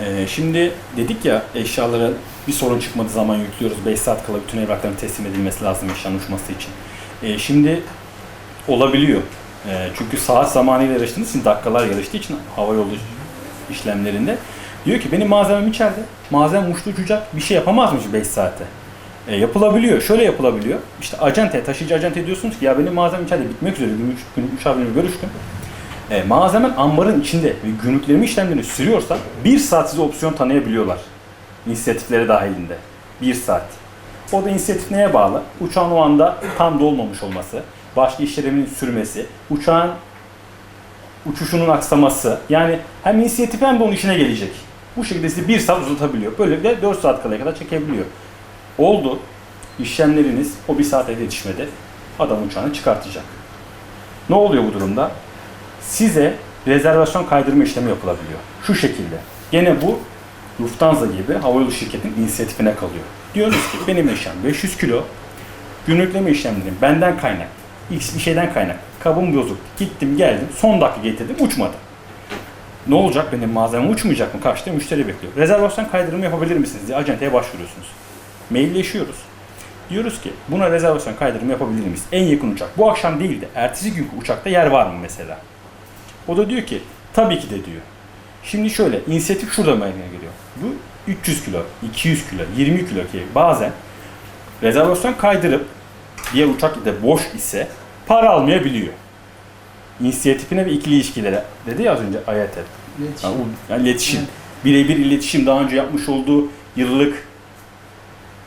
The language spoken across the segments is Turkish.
Ee, şimdi dedik ya eşyaları bir sorun çıkmadığı zaman yüklüyoruz. 5 saat kala bütün evrakların teslim edilmesi lazım eşyanın uçması için. Ee, şimdi olabiliyor. Ee, çünkü saat zamanıyla yarıştığınız için, dakikalar yarıştığı için havayolu işlemlerinde diyor ki benim malzemem içeride. Malzemem uçtu uçacak. Bir şey yapamaz mıyız 5 saate? E, yapılabiliyor. Şöyle yapılabiliyor. İşte acente, taşıyıcı acente diyorsunuz ki ya benim malzemem içeride bitmek üzere. Gümrük, gümrük müşavirle görüştüm. E, malzemen ambarın içinde ve gümrükleme işlemlerini sürüyorsa bir saat size opsiyon tanıyabiliyorlar. İnisiyatifleri dahilinde. Bir saat. O da inisiyatif neye bağlı? Uçağın o anda tam dolmamış olması, başka işleminin sürmesi, uçağın uçuşunun aksaması. Yani hem inisiyatif hem de onun işine gelecek. Bu şekilde sizi bir saat uzatabiliyor. Böylelikle 4 saat kalaya kadar çekebiliyor. Oldu. İşlemleriniz o bir saate yetişmedi. Adam uçağını çıkartacak. Ne oluyor bu durumda? Size rezervasyon kaydırma işlemi yapılabiliyor. Şu şekilde. Gene bu Lufthansa gibi havayolu şirketinin inisiyatifine kalıyor. Diyoruz ki benim eşyam 500 kilo. Gümrükleme işlemlerim benden kaynak. X bir şeyden kaynak. Kabım bozuk. Gittim geldim. Son dakika getirdim. Uçmadı. Ne olacak? Benim malzemem uçmayacak mı? Karşıda müşteri bekliyor. Rezervasyon kaydırımı yapabilir misiniz diye acenteye başvuruyorsunuz. Mailleşiyoruz. Diyoruz ki buna rezervasyon kaydırımı yapabilir miyiz? En yakın uçak. Bu akşam değil de ertesi günkü uçakta yer var mı mesela? O da diyor ki tabii ki de diyor. Şimdi şöyle inisiyatif şurada meydana geliyor. Bu 300 kilo, 200 kilo, 20 kilo ki bazen rezervasyon kaydırıp diğer uçak da boş ise para almayabiliyor. İnisiyatifine ve ikili ilişkilere dedi ya az önce AYT. İletişim. Yani, iletişim. Birebir iletişim daha önce yapmış olduğu yıllık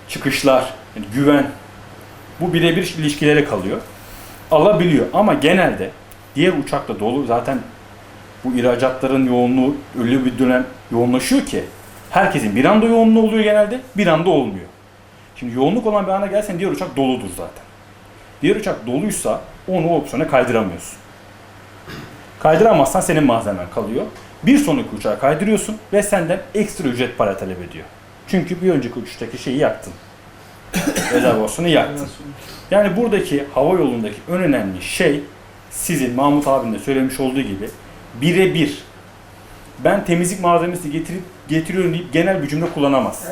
çıkışlar, yani güven. Bu birebir ilişkilere kalıyor. Alabiliyor ama genelde diğer uçakla dolu zaten bu ihracatların yoğunluğu öyle bir dönem yoğunlaşıyor ki herkesin bir anda yoğunluğu oluyor genelde, bir anda olmuyor. Şimdi yoğunluk olan bir ana gelsen diğer uçak doludur zaten. Diğer uçak doluysa onu o opsiyona kaydıramıyorsun. Kaydıramazsan senin malzemen kalıyor. Bir sonraki uçağa kaydırıyorsun ve senden ekstra ücret para talep ediyor. Çünkü bir önceki uçuştaki şeyi yaktın. Rezervasyonu yaktın. Yani buradaki hava yolundaki en önemli şey sizin Mahmut abinin de söylemiş olduğu gibi birebir ben temizlik malzemesi getirip getiriyorum deyip genel bir cümle kullanamaz.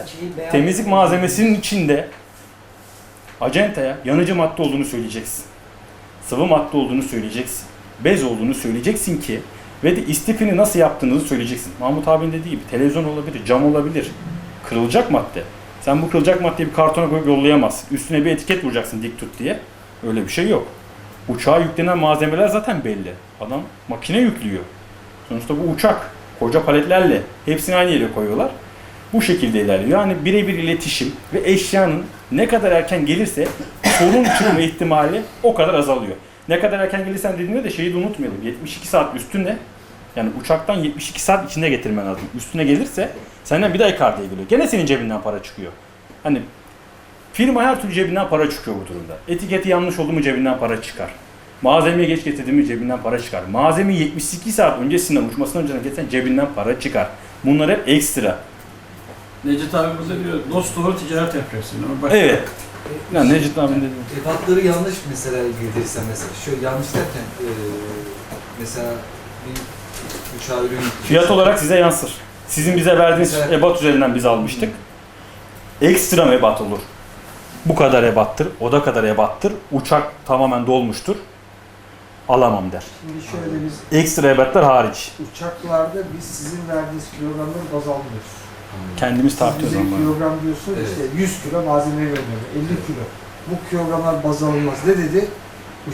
Temizlik malzemesinin içinde acentaya yanıcı madde olduğunu söyleyeceksin. Sıvı madde olduğunu söyleyeceksin. Bez olduğunu söyleyeceksin ki ve de istifini nasıl yaptığınızı söyleyeceksin. Mahmut abinin dediği gibi televizyon olabilir, cam olabilir. Kırılacak madde. Sen bu kırılacak maddeyi bir kartona koyup yollayamazsın. Üstüne bir etiket vuracaksın dik tut diye. Öyle bir şey yok. Uçağa yüklenen malzemeler zaten belli. Adam makine yüklüyor. Sonuçta bu uçak. Koca paletlerle hepsini aynı yere koyuyorlar. Bu şekilde ilerliyor. Yani birebir iletişim ve eşyanın ne kadar erken gelirse sorun çıkma ihtimali o kadar azalıyor. Ne kadar erken gelirsen dediğinde de şeyi de unutmayalım. 72 saat üstünde yani uçaktan 72 saat içinde getirmen lazım. Üstüne gelirse senden bir daha ikardiye geliyor. Gene senin cebinden para çıkıyor. Hani firma her türlü cebinden para çıkıyor bu durumda. Etiketi yanlış oldu mu cebinden para çıkar. Malzemeyi geç getirdi mi cebinden para çıkar. Malzemeyi 72 saat öncesinden uçmasından önceden getirsen cebinden para çıkar. Bunlar hep ekstra. Necdet abi burada diyor, dost doğru ticaret yapacaksın. Ama başka- Evet. Yani Necdet abinin dediği. Ebatları yanlış mesela getirirsen mesela. Şöyle yanlış derken eee mesela bir uçağa ürün Fiyat olarak size yansır. Sizin bize verdiğiniz Evet. ebat üzerinden biz almıştık. Ekstra ebat olur. Bu kadar ebattır, o da kadar ebattır. Uçak tamamen dolmuştur. Alamam der. Şimdi şöyle biz Ekstra ebatlar hariç. uçaklarda biz sizin verdiğiniz kilogramları baz almıyoruz. Kendimiz Siz tartıyoruz bize ama. kilogram diyorsun Evet. işte 100 kilo malzeme veriyor. 50 kilo. Bu kilogramlar baz alınmaz. Ne dedi?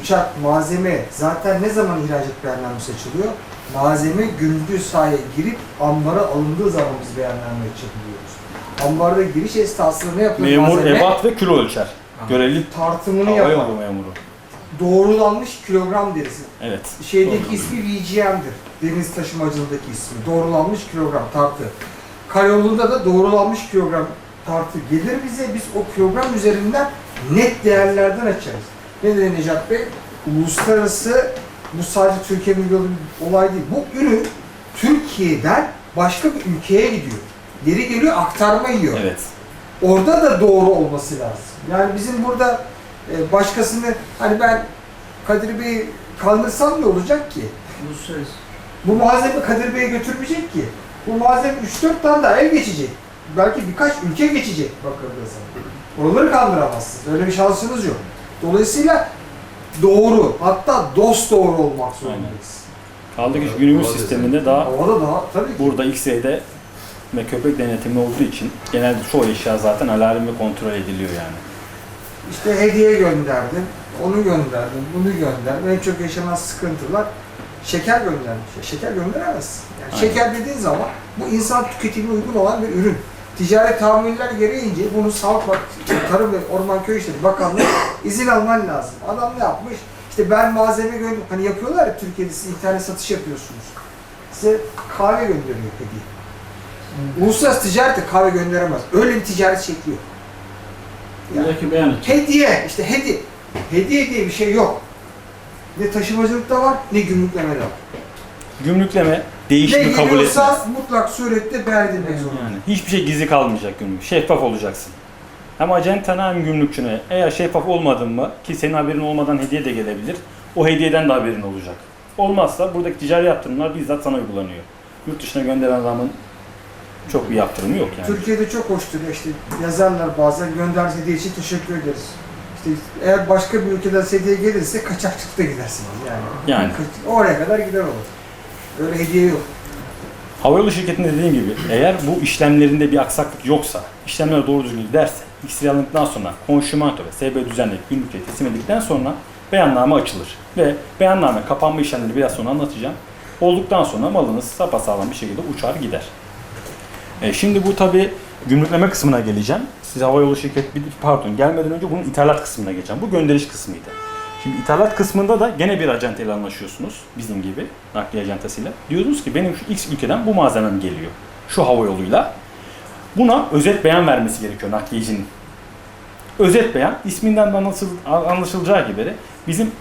Uçak malzeme zaten ne zaman ihracat beyannamesi açılıyor? Malzeme gümrük sahaya girip ambara alındığı zaman biz beyanname açabiliyoruz. Ambarda giriş esnasında ne yapıyor? Memur malzeme? ebat ve kilo ölçer. Görevli tartımını hava yapar. yolu memuru. Doğrulanmış kilogram deriz. Evet. Şeydeki Doğru. ismi VGM'dir. Deniz taşımacılığındaki ismi. Doğrulanmış kilogram tartı. Karayolunda da doğrulanmış kilogram tartı gelir bize. Biz o kilogram üzerinden net değerlerden açarız. Ne dedi Necat Bey? Uluslararası, bu sadece Türkiye'nin bir olay değil. Bu ürün Türkiye'den başka bir ülkeye gidiyor. Geri geliyor aktarma yiyor. Evet. Orada da doğru olması lazım. Yani bizim burada e, başkasını hani ben Kadir Bey'i kandırsam ne olacak ki? Uluslararası. Bu malzeme Kadir Bey'e götürmeyecek ki. Bu malzeme 3-4 tane daha el geçecek. Belki birkaç ülke geçecek bakıldığı zaman. Oraları kandıramazsınız. Öyle bir şansınız yok. Dolayısıyla doğru, hatta dost doğru olmak zorundayız. Kaldı ki günümüz sisteminde daha daha tabii ki. burada X-ray'de ve köpek denetimi olduğu için genelde çoğu eşya zaten alarm ve kontrol ediliyor yani. İşte hediye gönderdim, onu gönderdim, bunu gönderdim. En çok yaşanan sıkıntılar şeker göndermiş. Şeker gönderemezsin. Yani Aynen. şeker dediğin zaman bu insan tüketimine uygun olan bir ürün. Ticaret tahammüller gereğince bunu Sağlık Bak Tarım ve Orman Köy İşleri Bakanlığı izin alman lazım. Adam ne yapmış? İşte ben malzeme gönder hani yapıyorlar ya Türkiye'de siz internet satış yapıyorsunuz. Size kahve gönderiyor hediye. Uluslararası ticarete kahve gönderemez. Öyle bir ticaret şekli yok. Yani Buradaki beyan. Hediye, işte hediye. Hediye diye bir şey yok. Ne taşımacılıkta var, ne gümrüklemede var. Gümrükleme Ne değişimi kabul geliyorsa etmez. mutlak surette beyan edilmek zorunda. Yani hiçbir şey gizli kalmayacak gümrük. Şeffaf olacaksın. Hem acentana hem gümrükçüne. Eğer şeffaf olmadın mı ki senin haberin olmadan hediye de gelebilir. O hediyeden de haberin olacak. Olmazsa buradaki ticari yaptırımlar bizzat sana uygulanıyor. Yurt dışına gönderen adamın çok bir yaptırımı yok yani. Türkiye'de çok hoştur işte yazarlar bazen gönderdiğiniz hediye için teşekkür ederiz. İşte eğer başka bir ülkeden hediye gelirse kaçakçılıkta gidersiniz yani. Yani. Oraya kadar gider olur. Öyle hediye yok. Havayolu şirketinde dediğim gibi eğer bu işlemlerinde bir aksaklık yoksa, işlemler doğru düzgün giderse, X-ray alındıktan sonra konşumanto ve SB düzenleyip gümrükçe teslim edildikten sonra beyanname açılır. Ve beyanname kapanma işlemleri biraz sonra anlatacağım. Olduktan sonra malınız sapasağlam bir şekilde uçar gider. E, şimdi bu tabi gümrükleme kısmına geleceğim. Size havayolu şirket bir pardon gelmeden önce bunun ithalat kısmına geçeceğim. Bu gönderiş kısmıydı. Şimdi ithalat kısmında da gene bir acenteyle anlaşıyorsunuz. Bizim gibi nakliye acentasıyla. Diyorsunuz ki benim şu X ülkeden bu malzemem geliyor. Şu hava yoluyla. Buna özet beyan vermesi gerekiyor nakliyecinin. Özet beyan isminden de anlaşıl- anlaşılacağı gibi bizim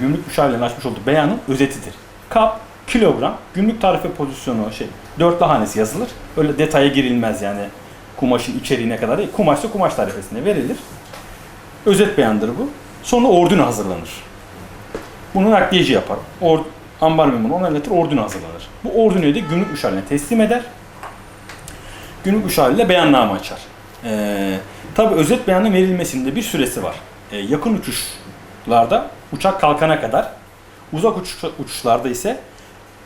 gümrük müşavirlerinin açmış olduğu beyanın özetidir. Kap, kilogram, gümrük tarife pozisyonu şey dörtlü hanesi yazılır. Öyle detaya girilmez yani kumaşın içeriğine kadar değil. Kumaşsa kumaş tarifesinde verilir. Özet beyandır bu. Sonra ordino hazırlanır. Bunu nakliyeci yapar. Or, ambar memuru onaylatır, ordino hazırlanır. Bu ordinoyu da gümrük müşavirine teslim eder. Gümrük müşavirle beyanname açar. Ee, Tabi özet beyanın verilmesinde bir süresi var. Ee, yakın uçuşlarda uçak kalkana kadar, uzak uçuş, uçuşlarda ise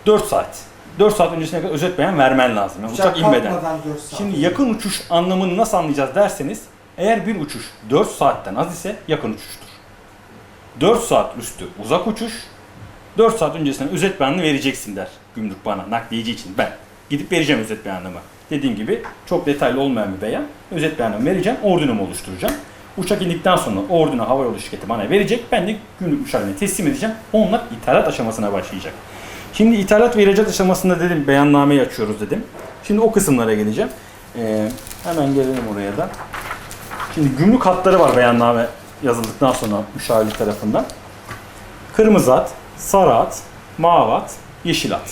4 saat. 4 saat öncesine kadar özet beyan vermen lazım. Yani uçak, inmeden. kalkmadan 4 saat. Şimdi yakın uçuş anlamını nasıl anlayacağız derseniz eğer bir uçuş 4 saatten az ise yakın uçuştur. 4 saat üstü uzak uçuş 4 saat öncesinden özet beyanını vereceksin der gümrük bana nakliyeci için ben. Gidip vereceğim özet beyanımı. Dediğim gibi çok detaylı olmayan bir beyan. Özet beyanımı vereceğim, ordinomu oluşturacağım. Uçak indikten sonra ordino havayolu şirketi bana verecek. Ben de gümrük müşavirine teslim edeceğim. Onlar ithalat aşamasına başlayacak. Şimdi ithalat ve ihracat aşamasında dedim beyannameyi açıyoruz dedim. Şimdi o kısımlara geleceğim. Ee, hemen gelelim oraya da. Şimdi gümrük hatları var beyanname yazıldıktan sonra müşavirlik tarafından. Kırmızı hat, sarı hat, mavi hat, yeşil hat.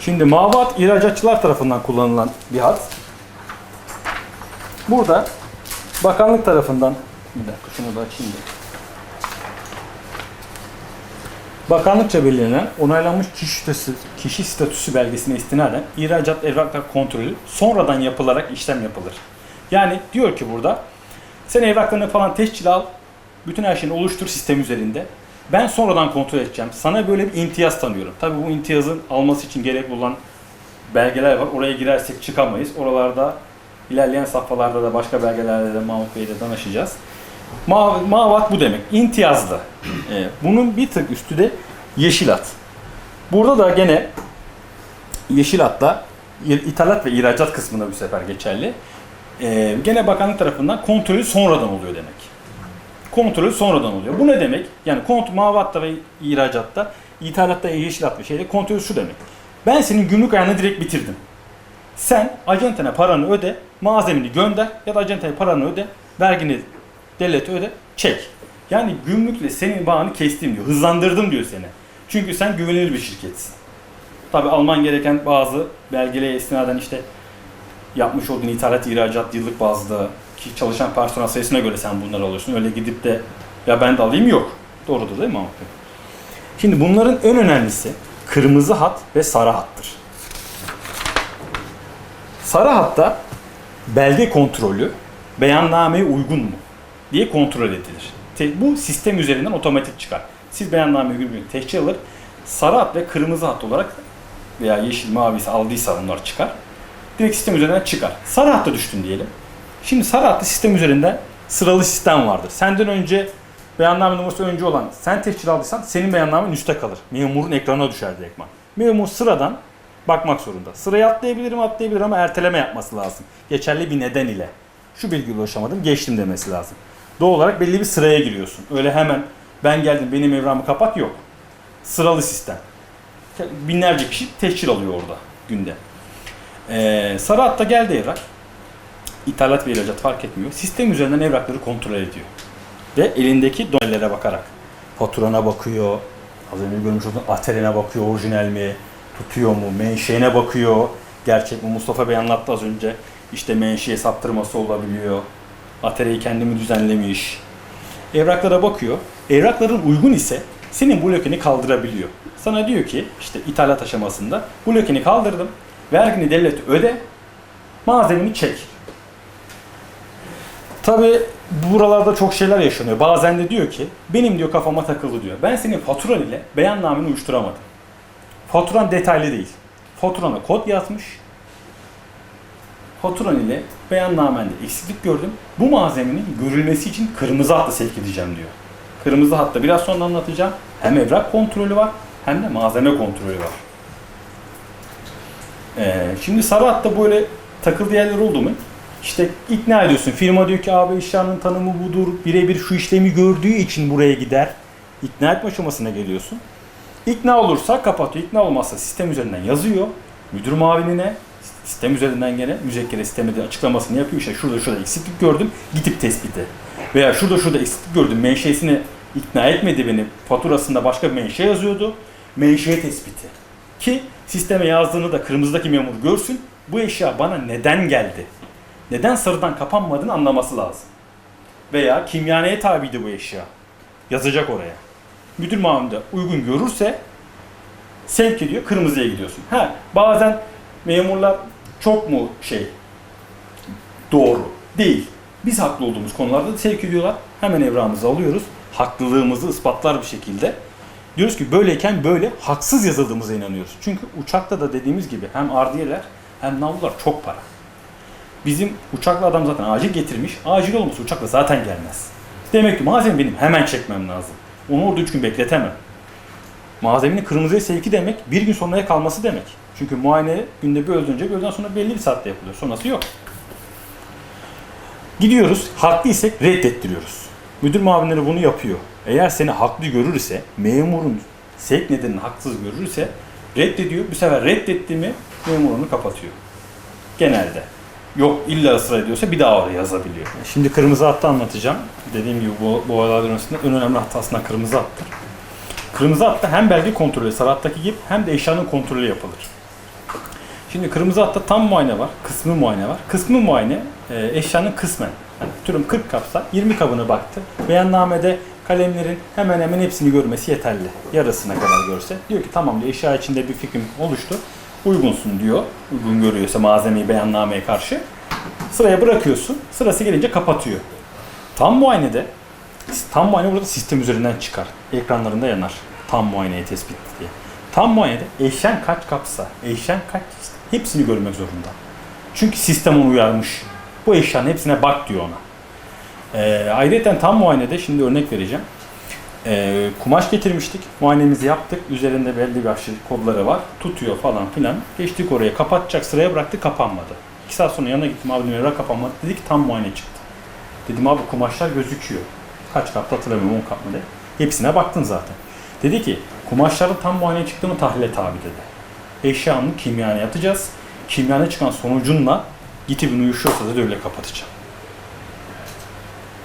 Şimdi mavi hat ihracatçılar tarafından kullanılan bir hat. Burada bakanlık tarafından bir dakika şunu da açayım. Bakanlıkça belirlenen onaylanmış kişi statüsü, kişi statüsü belgesine istinaden ihracat evraklar kontrolü sonradan yapılarak işlem yapılır. Yani diyor ki burada sen evraklarını falan tescil al, bütün her şeyini oluştur sistem üzerinde. Ben sonradan kontrol edeceğim. Sana böyle bir imtiyaz tanıyorum. Tabii bu imtiyazın alması için gerekli olan belgeler var. Oraya girersek çıkamayız. Oralarda ilerleyen safhalarda da başka belgelerle de Mahmut Bey'le danışacağız. Ma mavat bu demek. İmtiyazlı. Ee, bunun bir tık üstü de yeşil at. Burada da gene yeşil atla ithalat ve ihracat kısmında bu sefer geçerli. Ee, gene bakanlık tarafından kontrolü sonradan oluyor demek. Kontrolü sonradan oluyor. Bu ne demek? Yani kont mavatta ve ihracatta, ithalatta yeşil at ve şeyde kontrolü şu demek. Ben senin gümrük ayağını direkt bitirdim. Sen acentene paranı öde, malzemeni gönder ya da acentene paranı öde, vergini devlete öde, çek. Yani gümrükle senin bağını kestim diyor, hızlandırdım diyor seni. Çünkü sen güvenilir bir şirketsin. Tabi alman gereken bazı belgelere istinaden işte yapmış olduğun ithalat, ihracat, yıllık bazda ki çalışan personel sayısına göre sen bunları alıyorsun. Öyle gidip de ya ben de alayım yok. Doğrudur değil mi Mahmut? Şimdi bunların en önemlisi kırmızı hat ve sarı hattır. Sarı hatta belge kontrolü beyannameye uygun mu diye kontrol edilir. Te- Bu sistem üzerinden otomatik çıkar. Siz beyannameye uygun bir tehcir alır. Sarı hat ve kırmızı hat olarak veya yeşil mavisi aldıysa onlar çıkar. Direkt sistem üzerinden çıkar. Sarı hatta düştün diyelim. Şimdi sarı hattı sistem üzerinde sıralı sistem vardır. Senden önce beyanname numarası önce olan sen tehcir aldıysan senin beyannamen üstte kalır. Memurun ekranına düşer direktman. Memur sıradan bakmak zorunda. Sırayı atlayabilirim atlayabilir ama erteleme yapması lazım. Geçerli bir neden ile. Şu bilgiye ulaşamadım geçtim demesi lazım. Doğal olarak belli bir sıraya giriyorsun. Öyle hemen ben geldim benim evramı kapat yok. Sıralı sistem. Binlerce kişi tehcir alıyor orada günde. Ee, sarı hatta geldi evrak. İthalat ve ihracat fark etmiyor. Sistem üzerinden evrakları kontrol ediyor. Ve elindeki donellere bakarak faturana bakıyor. Az önce görmüş olduğun aterine bakıyor orijinal mi? Tutuyor mu? Menşeine bakıyor. Gerçek mi? Mustafa Bey anlattı az önce. İşte menşe saptırması olabiliyor. Atereyi kendimi düzenlemiş. Evraklara bakıyor. Evrakların uygun ise senin blokeni kaldırabiliyor. Sana diyor ki işte ithalat aşamasında blokeni kaldırdım. Vergini devlet öde. Malzemeni çek. Tabi buralarda çok şeyler yaşanıyor. Bazen de diyor ki benim diyor kafama takıldı diyor. Ben senin faturan ile beyannameni uyuşturamadım. Faturan detaylı değil. Faturana kod yazmış. Faturan ile beyannamende eksiklik gördüm. Bu malzemenin görülmesi için kırmızı hatla sevk edeceğim diyor. Kırmızı hatta biraz sonra anlatacağım. Hem evrak kontrolü var hem de malzeme kontrolü var. Ee, şimdi sarı hatta böyle takıldığı yerler oldu mu? İşte ikna ediyorsun. Firma diyor ki abi eşyanın tanımı budur. Birebir şu işlemi gördüğü için buraya gider. İkna etme aşamasına geliyorsun. İkna olursa kapatıyor. İkna olmazsa sistem üzerinden yazıyor. Müdür muavinine sistem üzerinden gene müzekkere sistemde açıklamasını yapıyor. İşte şurada şurada eksiklik gördüm. Gidip tespiti. Veya şurada şurada eksiklik gördüm. Menşesini ikna etmedi beni. Faturasında başka bir menşe yazıyordu. Menşe tespiti. Ki sisteme yazdığını da kırmızıdaki memur görsün. Bu eşya bana neden geldi? Neden sarıdan kapanmadığını anlaması lazım. Veya kimyaneye tabiydi bu eşya. Yazacak oraya. Müdür mamında uygun görürse sevk ediyor, kırmızıya gidiyorsun. Ha, bazen memurlar çok mu şey doğru değil. Biz haklı olduğumuz konularda da sevk ediyorlar. Hemen evramızı alıyoruz. Haklılığımızı ispatlar bir şekilde. Diyoruz ki böyleyken böyle haksız yazıldığımıza inanıyoruz. Çünkü uçakta da dediğimiz gibi hem ardiyeler hem navlular çok para. Bizim uçakla adam zaten acil getirmiş. Acil olmasa uçakla zaten gelmez. Demek ki malzeme benim hemen çekmem lazım. Onu orada üç gün bekletemem. Malzemenin kırmızıya sevki demek bir gün sonraya kalması demek. Çünkü muayene günde bir öğleden önce bir sonra belli bir saatte yapılıyor. Sonrası yok. Gidiyoruz, haklıysek reddettiriyoruz. Müdür muavinleri bunu yapıyor. Eğer seni haklı görürse, memurun sevk nedenini haksız görürse reddediyor. Bu sefer reddetti mi memur onu kapatıyor. Genelde. Yok illa ısrar ediyorsa bir daha oraya yazabiliyor. Şimdi kırmızı hattı anlatacağım. Dediğim gibi bu, bu olayların arasında en önemli hattı aslında kırmızı hattır. Kırmızı hatta hem belge kontrolü, sarı hattaki gibi hem de eşyanın kontrolü yapılır. Şimdi kırmızı hatta tam muayene var, kısmı muayene var. Kısmı muayene e, eşyanın kısmen. Yani türüm 40 kapsa 20 kabına baktı. Beyannamede kalemlerin hemen hemen hepsini görmesi yeterli. Yarısına kadar görse. Diyor ki tamam diyor eşya içinde bir fikrim oluştu. Uygunsun diyor. Uygun görüyorsa malzemeyi beyannameye karşı. Sıraya bırakıyorsun. Sırası gelince kapatıyor. Tam muayenede tam muayene burada sistem üzerinden çıkar. Ekranlarında yanar. Tam muayeneyi tespit diye. Tam muayenede eşyan kaç kapsa, eşyan kaç hepsini görmek zorunda. Çünkü sistem onu uyarmış. Bu eşyanın hepsine bak diyor ona. Ee, ayrıca tam muayenede şimdi örnek vereceğim. Ee, kumaş getirmiştik. Muayenemizi yaptık. Üzerinde belli bir aşı kodları var. Tutuyor falan filan. Geçtik oraya. Kapatacak sıraya bıraktı. Kapanmadı. İki saat sonra yanına gittim. Abi numara kapanmadı. Dedi ki tam muayene çıktı. Dedim abi kumaşlar gözüküyor. Kaç kapta hatırlamıyorum 10 kap mı. Hepsine baktın zaten. Dedi ki kumaşların tam muayene çıktı mı tahlile tabi dedi. Eşyanı kimyana yatacağız. Kimyana çıkan sonucunla gitibin uyuşuyorsa da öyle kapatacağım.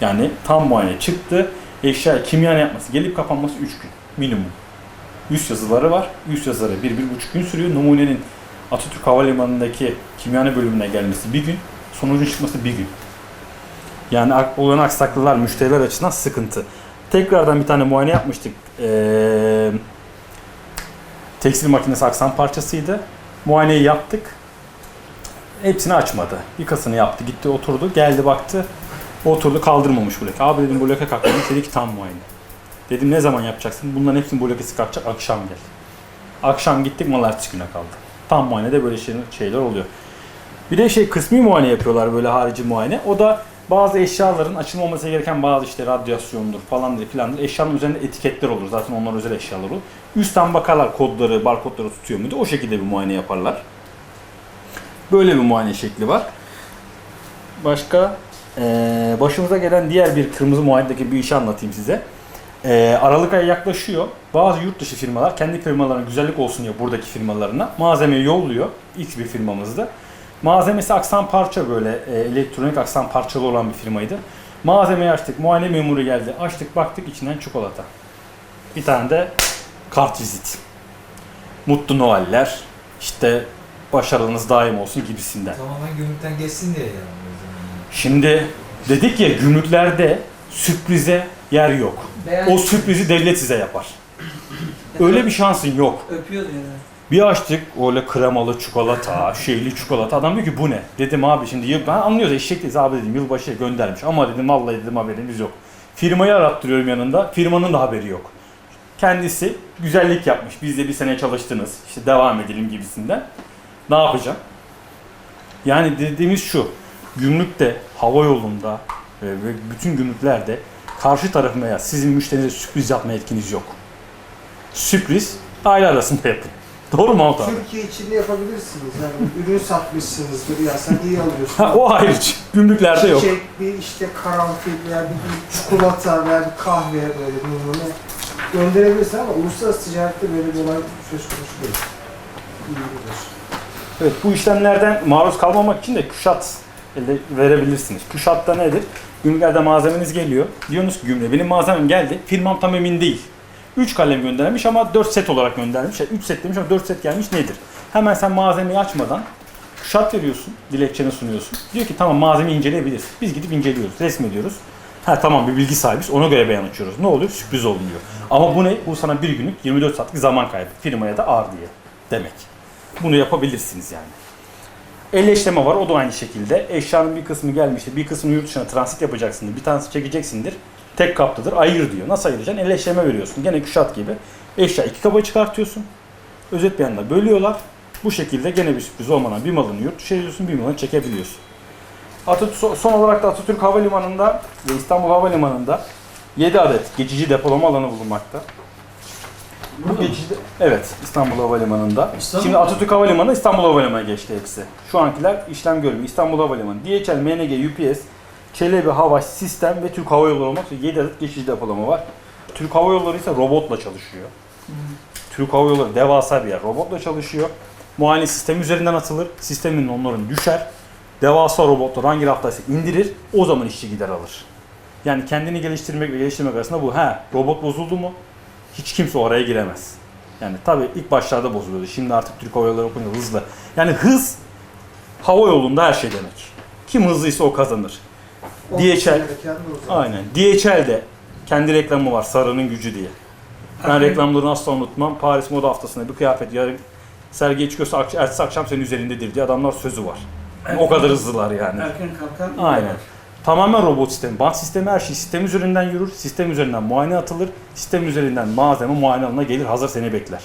Yani tam muayene çıktı. Eşya kimyana yapması, gelip kapanması 3 gün minimum. Üst yazıları var. Üst yazıları 1-1,5 gün sürüyor. Numunenin Atatürk Havalimanı'ndaki kimyane bölümüne gelmesi bir gün. Sonucun çıkması bir gün. Yani olan aksaklıklar müşteriler açısından sıkıntı. Tekrardan bir tane muayene yapmıştık. Ee, tekstil makinesi aksan parçasıydı. Muayeneyi yaptık. Hepsini açmadı. Birkasını yaptı. Gitti oturdu. Geldi baktı. Oturdu kaldırmamış bloke. Abi dedim bloke kalk dedim. Dedi ki tam muayene. Dedim ne zaman yapacaksın? Bunların hepsinin blokesi kalkacak. Akşam gel. Akşam gittik mal ertesi güne kaldı. Tam muayenede böyle şeyler oluyor. Bir de şey kısmi muayene yapıyorlar böyle harici muayene. O da bazı eşyaların açılmaması gereken bazı işte radyasyondur falandır filandır. Eşyanın üzerinde etiketler olur. Zaten onlar özel eşyalar olur. Üstten bakarlar kodları, barkodları tutuyor muydu? O şekilde bir muayene yaparlar. Böyle bir muayene şekli var. Başka eee, başımıza gelen diğer bir kırmızı muayenedeki bir işi anlatayım size. Eee, Aralık ayı yaklaşıyor. Bazı yurt dışı firmalar kendi firmalarına güzellik olsun diye buradaki firmalarına malzemeyi yolluyor. X bir firmamızda. Malzemesi aksan parça böyle e, elektronik aksan parçalı olan bir firmaydı. Malzemeyi açtık, muayene memuru geldi. Açtık baktık içinden çikolata. Bir tane de kart vizit. Mutlu Noeller, işte başarınız daim olsun gibisinden. Tamamen gümrükten geçsin diye yani. o zaman yani. Şimdi dedik ya gümrüklerde sürprize yer yok. O sürprizi devlet size yapar. Öyle bir şansın yok. Öpüyordu yani. Bir açtık öyle kremalı çikolata, şeyli çikolata. Adam diyor ki bu ne? Dedim abi şimdi yıl, ben anlıyoruz eşekliyiz abi dedim yılbaşı göndermiş. Ama dedim vallahi dedim haberimiz yok. Firmayı arattırıyorum yanında. Firmanın da haberi yok. Kendisi güzellik yapmış. Biz de bir sene çalıştınız. İşte devam edelim gibisinden. Ne yapacağım? Yani dediğimiz şu. Gümrükte, hava yolunda e, ve bütün gümrüklerde karşı tarafına ya sizin müşterinize sürpriz yapma etkiniz yok. Sürpriz aile arasında yapın. Doğru mu abi? Türkiye içinde yapabilirsiniz. Yani ürün satmışsınızdır ya sen iyi alıyorsun. Ha, o hariç. Gümrüklerde yok. Çiçek, bir işte karanfil veya bir çikolata veya bir kahve böyle numune gönderebilirsin ama uluslararası ticarette böyle bir olay söz konusu değil. İyi bilir. Evet bu işlemlerden maruz kalmamak için de küşat elde verebilirsiniz. Küşatta nedir? Gümrüklerde malzemeniz geliyor. Diyorsunuz ki gümrüğe benim malzemem geldi. Firmam tam emin değil. 3 kalem göndermiş ama 4 set olarak göndermiş. Yani 3 set demiş ama 4 set gelmiş nedir? Hemen sen malzemeyi açmadan küşat veriyorsun, dilekçeni sunuyorsun. Diyor ki tamam malzemeyi inceleyebiliriz. Biz gidip inceliyoruz, resmediyoruz. Ha tamam bir bilgi sahibiz, ona göre beyan açıyoruz. Ne oluyor? Sürpriz olmuyor. Ama bu ne? Bu sana bir günlük 24 saatlik zaman kaybı. Firmaya da ağır diye demek. Bunu yapabilirsiniz yani. Elleştirme var o da aynı şekilde. Eşyanın bir kısmı gelmiştir, bir kısmını yurt dışına transit yapacaksındır, bir tanesi çekeceksindir. Tek kaptadır, ayır diyor. Nasıl ayıracaksın? Elleştirme veriyorsun. Gene kuşat gibi. Eşya iki kaba çıkartıyorsun. Özet beyanla bölüyorlar. Bu şekilde gene bir sürpriz olmadan bir malını yurt dışı ediyorsun, bir malını çekebiliyorsun. Atatürk, son- olarak da Atatürk Havalimanı'nda ve İstanbul Havalimanı'nda 7 adet geçici depolama alanı bulunmakta. Bu geçici evet İstanbul Havalimanı'nda. İstanbul- Şimdi Atatürk Havalimanı İstanbul Havalimanı'na geçti hepsi. Şu ankiler işlem görmüyor. İstanbul Havalimanı, DHL, MNG, UPS, Çelebi, Havaş, Sistem ve Türk Hava Yolları olmak üzere 7 adet geçici depolama var. Türk Hava Yolları ise robotla çalışıyor. Türk Hava Yolları devasa bir yer. Robotla çalışıyor. Muayene sistemi üzerinden atılır. Sistemin onların düşer. Devasa robotlar hangi raftaysa indirir. O zaman işçi gider alır. Yani kendini geliştirmek ve geliştirmek arasında bu. Ha robot bozuldu mu? Hiç kimse oraya giremez. Yani tabii ilk başlarda bozuluyordu. Şimdi artık Türk Hava Yolları okunuyor hızlı. Yani hız hava yolunda her şey demek. Kim hızlıysa o kazanır. DHL. Aynen. DHL'de kendi reklamı var Sarı'nın gücü diye. Ben reklamlarını asla unutmam. Paris Moda Haftası'nda bir kıyafet yarın sergiye çıkıyorsa ak- ertesi akşam senin üzerindedir diye adamlar sözü var. Yani o kadar hızlılar yani. Erken kalkan. Aynen. Tamamen robot sistemi. Bant sistemi her şey sistem üzerinden yürür. Sistem üzerinden muayene atılır. Sistem üzerinden malzeme muayene alanına gelir. Hazır seni bekler.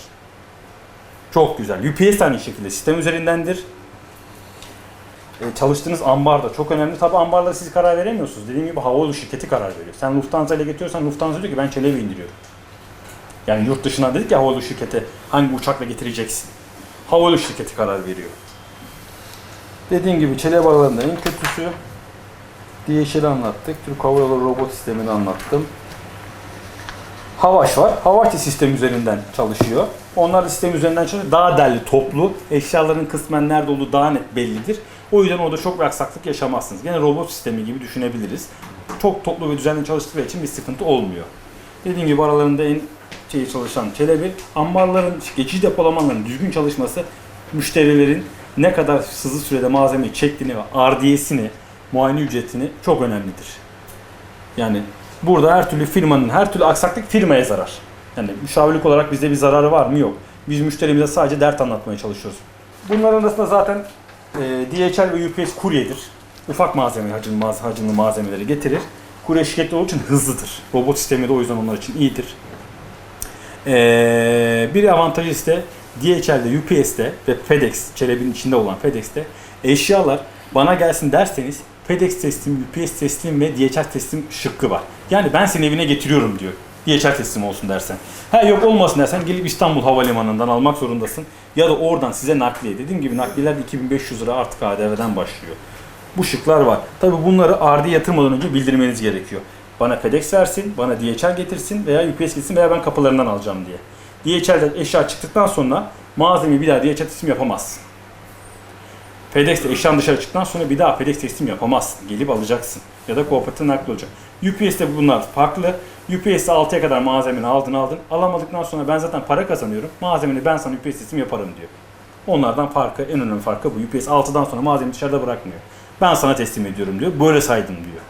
Çok güzel. UPS aynı şekilde sistem üzerindendir. E, çalıştığınız ambar da çok önemli. Tabi ambarda siz karar veremiyorsunuz. Dediğim gibi havayolu şirketi karar veriyor. Sen Lufthansa ile getiriyorsan Lufthansa diyor ki ben Çelebi indiriyorum. Yani yurt dışından dedik ya havayolu şirketi hangi uçakla getireceksin. Havayolu şirketi karar veriyor. Dediğim gibi Çelebi aralarında en kötüsü DHL'i anlattık. Türk Hava Yolları robot sistemini anlattım. Havaş var. Havaş da sistem üzerinden çalışıyor. Onlar da sistem üzerinden çalışıyor. Daha derli, toplu. Eşyaların kısmen nerede olduğu daha net bellidir. O yüzden orada çok bir aksaklık yaşamazsınız. Gene robot sistemi gibi düşünebiliriz. Çok toplu ve düzenli çalıştığı için bir sıkıntı olmuyor. Dediğim gibi aralarında en şeyi çalışan Çelebi, ambarların, geçici depolamaların düzgün çalışması müşterilerin ne kadar hızlı sürede malzemeyi çektiğini ve ardiyesini, muayene ücretini çok önemlidir. Yani burada her türlü firmanın, her türlü aksaklık firmaya zarar. Yani müşavirlik olarak bizde bir zararı var mı? Yok. Biz müşterimize sadece dert anlatmaya çalışıyoruz. Bunların arasında zaten e, DHL ve UPS kuryedir. Ufak malzeme, hacimli, hacimli malzemeleri getirir. Kurye şirketleri olduğu için hızlıdır. Robot sistemi de o yüzden onlar için iyidir. Ee, bir avantajı ise DHL'de, UPS'te ve FedEx, Çelebi'nin içinde olan FedEx'te eşyalar bana gelsin derseniz FedEx teslim, UPS teslim ve DHL teslim şıkkı var. Yani ben senin evine getiriyorum diyor. DHL teslim olsun dersen. Ha yok olmasın dersen gelip İstanbul Havalimanı'ndan almak zorundasın. Ya da oradan size nakliye. Dediğim gibi nakliyeler de 2500 lira artık KDV'den başlıyor. Bu şıklar var. Tabi bunları ardi yatırmadan önce bildirmeniz gerekiyor. Bana FedEx versin, bana DHL getirsin veya UPS getirsin veya ben kapılarından alacağım diye. DHL'den eşya çıktıktan sonra malzemeyi bir daha DHL teslim yapamazsın. FedEx'te eşyan dışarı çıktıktan sonra bir daha FedEx teslim yapamazsın. Gelip alacaksın. Ya da kooperatif nakli olacak. UPS'te bunlar farklı. UPS'te 6'ya kadar malzemeni aldın aldın. Alamadıktan sonra ben zaten para kazanıyorum. Malzemeni ben sana UPS teslim yaparım diyor. Onlardan farkı, en önemli farkı bu. UPS 6'dan sonra malzemeyi dışarıda bırakmıyor. Ben sana teslim ediyorum diyor. Böyle saydım diyor.